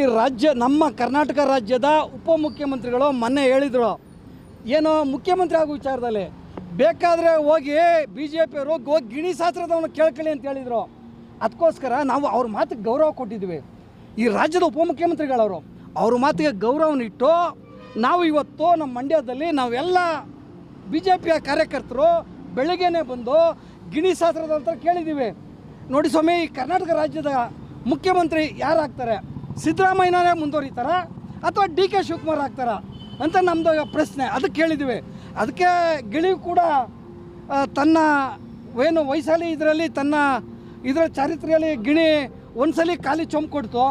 ಈ ರಾಜ್ಯ, ನಮ್ಮ ಕರ್ನಾಟಕ ರಾಜ್ಯದ ಉಪಮುಖ್ಯಮಂತ್ರಿಗಳು ಮೊನ್ನೆ ಹೇಳಿದರು. ಏನೋ ಮುಖ್ಯಮಂತ್ರಿ ಆಗೋ ವಿಚಾರದಲ್ಲಿ, ಬೇಕಾದರೆ ಹೋಗಿ ಬಿ ಜೆ ಪಿಯವರು ಹೋಗಿ ಗಿಣಿ ಶಾಸ್ತ್ರದವನು ಕೇಳ್ಕೊಳ್ಳಿ ಅಂತ ಹೇಳಿದರು. ಅದಕ್ಕೋಸ್ಕರ ನಾವು ಅವ್ರ ಮಾತಿಗೆ ಗೌರವ ಕೊಟ್ಟಿದ್ವಿ. ಈ ರಾಜ್ಯದ ಉಪಮುಖ್ಯಮಂತ್ರಿಗಳವರು, ಅವ್ರ ಮಾತಿಗೆ ಗೌರವನ ಇಟ್ಟು ನಾವು ಇವತ್ತು ನಮ್ಮ ಮಂಡ್ಯದಲ್ಲಿ ನಾವೆಲ್ಲ ಬಿ ಜೆ ಪಿಯ ಕಾರ್ಯಕರ್ತರು ಬೆಳಿಗ್ಗೆನೇ ಬಂದು ಗಿಣಿ ಶಾಸ್ತ್ರದ ಹತ್ರ ಕೇಳಿದ್ದೀವಿ. ನೋಡಿ ಸ್ವಾಮಿ, ಈ ಕರ್ನಾಟಕ ರಾಜ್ಯದ ಮುಖ್ಯಮಂತ್ರಿ ಯಾರಾಗ್ತಾರೆ? ಸಿದ್ದರಾಮಯ್ಯನೇ ಮುಂದುವರಿತಾರ? ಅಥವಾ ಡಿ ಕೆ ಶಿವಕುಮಾರ್ ಆಗ್ತಾರ? ಅಂತ ನಮ್ಮದು ಪ್ರಶ್ನೆ. ಅದಕ್ಕೆ ಕೇಳಿದ್ದೀವಿ. ಅದಕ್ಕೆ ಗಿಳಿ ಕೂಡ ತನ್ನ ಏನು ವಯಸ್ಸಲ್ಲಿ ಇದರಲ್ಲಿ ತನ್ನ ಇದರ ಚಾರಿತ್ರೆಯಲ್ಲಿ ಗಿಣಿ ಒಂದ್ಸಲಿ ಖಾಲಿ ಚೊಂಬು ಕೊಡ್ತು.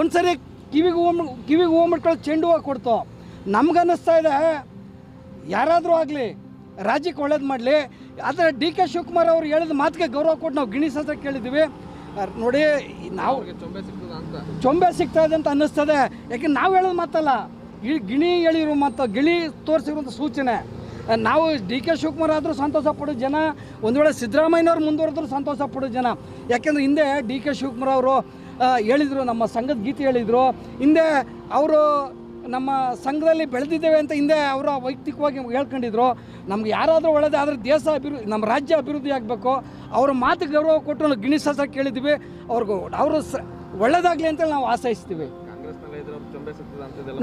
ಒಂದ್ಸಲಿ ಕಿವಿಗೆ ಹೂವು ಕಿವಿಗೆ ಹೂವು ಮುಟ್ಕೊಳ್ಳೋ ಚೆಂಡು ಹೂವು ಕೊಡ್ತು. ನಮ್ಗನ್ನಿಸ್ತಾ ಇದೆ. ಯಾರಾದರೂ ಆಗಲಿ, ರಾಜ್ಯಕ್ಕೆ ಒಳ್ಳೇದು ಮಾಡಲಿ. ಆದರೆ ಡಿ ಕೆ ಶಿವಕುಮಾರ್ ಅವರು ಹೇಳಿದ ಮಾತಿಗೆ ಗೌರವ ಕೊಟ್ಟು ನಾವು ಗಿಣಿ ಶಾಸ್ತ್ರ ಕೇಳಿದ್ದೀವಿ. ನೋಡಿ, ನಾವು ಚೊಂಬೆ ಸಿಗ್ತಾ ಇದೆ ಅಂತ ಅನ್ನಿಸ್ತದೆ. ಯಾಕೆ ನಾವು ಹೇಳೋದು ಮಾತಲ್ಲ, ಈ ಗಿಣಿ ಹೇಳಿರೋ ಮತ್ತು ಗಿಳಿ ತೋರಿಸಿರುವಂಥ ಸೂಚನೆ. ನಾವು ಡಿ ಕೆ ಶಿವಕುಮಾರ್ ಆದರೂ ಸಂತೋಷ ಪಡೋ ಜನ, ಒಂದು ವೇಳೆ ಸಿದ್ದರಾಮಯ್ಯನವ್ರು ಮುಂದುವರೆದ್ರು ಸಂತೋಷ ಪಡೋ ಜನ. ಯಾಕೆಂದ್ರೆ ಹಿಂದೆ ಡಿ ಕೆ ಶಿವಕುಮಾರ್ ಅವರು ಹೇಳಿದರು, ನಮ್ಮ ಸಂಘದ ಗೀತೆ ಹೇಳಿದರು. ಹಿಂದೆ ಅವರು ನಮ್ಮ ಸಂಘದಲ್ಲಿ ಬೆಳೆದಿದ್ದೇವೆ ಅಂತ ಹಿಂದೆ ಅವರು ವೈಯಕ್ತಿಕವಾಗಿ ಹೇಳ್ಕೊಂಡಿದ್ರು. ನಮ್ಗೆ ಯಾರಾದರೂ ಒಳ್ಳೇದಾದ್ರೆ ದೇಶ ಅಭಿವೃದ್ಧಿ ನಮ್ಮ ರಾಜ್ಯ ಅಭಿವೃದ್ಧಿ ಆಗಬೇಕು. ಅವ್ರ ಮಾತು ಗೌರವ ಕೊಟ್ಟು ನಾವು ಗಿಣಿ ಕೇಳಿದ್ವಿ ಅವ್ರಿಗೂ ಅವರು ಸ ಒಳ್ಳೇದಾಗಲಿ ಅಂತೇಳಿ ನಾವು ಆಶಯಿಸ್ತೀವಿ.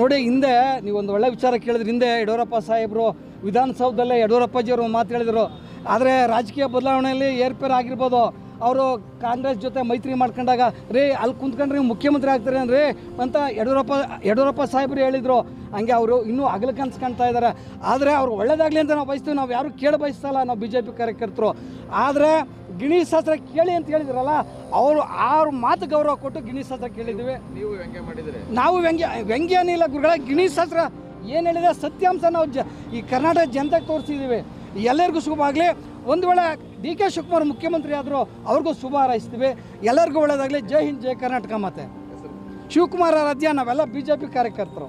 ನೋಡಿ ಹಿಂದೆ ನೀವು ಒಂದು ಒಳ್ಳೆ ವಿಚಾರ ಕೇಳಿದ್ರೆ. ಹಿಂದೆ ಯಡಿಯೂರಪ್ಪ ಸಾಹೇಬರು ವಿಧಾನಸೌಧದಲ್ಲೇ ಯಡಿಯೂರಪ್ಪಾಜಿಯವರು ಮಾತು ಹೇಳಿದರು. ಆದರೆ ರಾಜಕೀಯ ಬದಲಾವಣೆಯಲ್ಲಿ ಏರ್ಪೇರ್ ಆಗಿರ್ಬೋದು. ಅವರು ಕಾಂಗ್ರೆಸ್ ಜೊತೆ ಮೈತ್ರಿ ಮಾಡ್ಕೊಂಡಾಗ ರೀ ಅಲ್ಲಿ ಕುಂತ್ಕೊಂಡ್ರೆ ನೀವು ಮುಖ್ಯಮಂತ್ರಿ ಆಗ್ತಾರೆ ಅಂದ್ರೆ ಅಂತ ಯಡಿಯೂರಪ್ಪ ಯಡಿಯೂರಪ್ಪ ಸಾಹೇಬರು ಹೇಳಿದ್ರು. ಹಂಗೆ ಅವರು ಇನ್ನೂ ಅಗಲ ಕನ್ಸು ಕಾಣ್ತಾ ಇದ್ದಾರೆ ಆದರೆ ಅವ್ರು ಒಳ್ಳೇದಾಗಲಿ ಅಂತ ನಾವು ಬಯಸ್ತೀವಿ. ನಾವು ಯಾರು ಕೇಳ ಬಯಸ್ತಲ್ಲ ನಾವು ಬಿ ಜೆ ಪಿ ಕಾರ್ಯಕರ್ತರು. ಆದರೆ ಗಿಣಿ ಶಾಸ್ತ್ರ ಕೇಳಿ ಅಂತ ಹೇಳಿದ್ರಲ್ಲ ಅವರು ಆರು ಮಾತು ಗೌರವ ಕೊಟ್ಟು ಗಿಣಿ ಶಾಸ್ತ್ರ ಕೇಳಿದ್ದೀವಿ ನೀವು ವ್ಯಂಗ್ಯ ಮಾಡಿದರೆ? ನಾವು ವ್ಯಂಗ್ಯ ವ್ಯಂಗ್ಯ ಏನಿಲ್ಲ ಗುರುಗಳ. ಗಿಣಿ ಶಾಸ್ತ್ರ ಏನು ಹೇಳಿದೆ? ಸತ್ಯಾಂಶ ನಾವು ಜ ಈ ಕರ್ನಾಟಕ ಜನತೆಗೆ ತೋರಿಸಿದ್ದೀವಿ ಎಲ್ಲರಿಗೂ ಶುಭವಾಗಲಿ ಒಂದು ವೇಳೆ ಡಿ ಕೆ ಶಿವಕುಮಾರ್ ಮುಖ್ಯಮಂತ್ರಿ ಆದರೂ ಅವ್ರಿಗೂ ಶುಭ ಹಾರೈಸ್ತೀವಿ. ಎಲ್ಲರಿಗೂ ಒಳ್ಳೆಯದಾಗಲಿ ಜೈ ಹಿಂದ್ ಜೈ ಕರ್ನಾಟಕ ಮತ್ತೆ ಶಿವಕುಮಾರ ರಾಜ್ಯ ನಾವೆಲ್ಲ ಬಿ ಜೆ ಪಿ ಕಾರ್ಯಕರ್ತರು.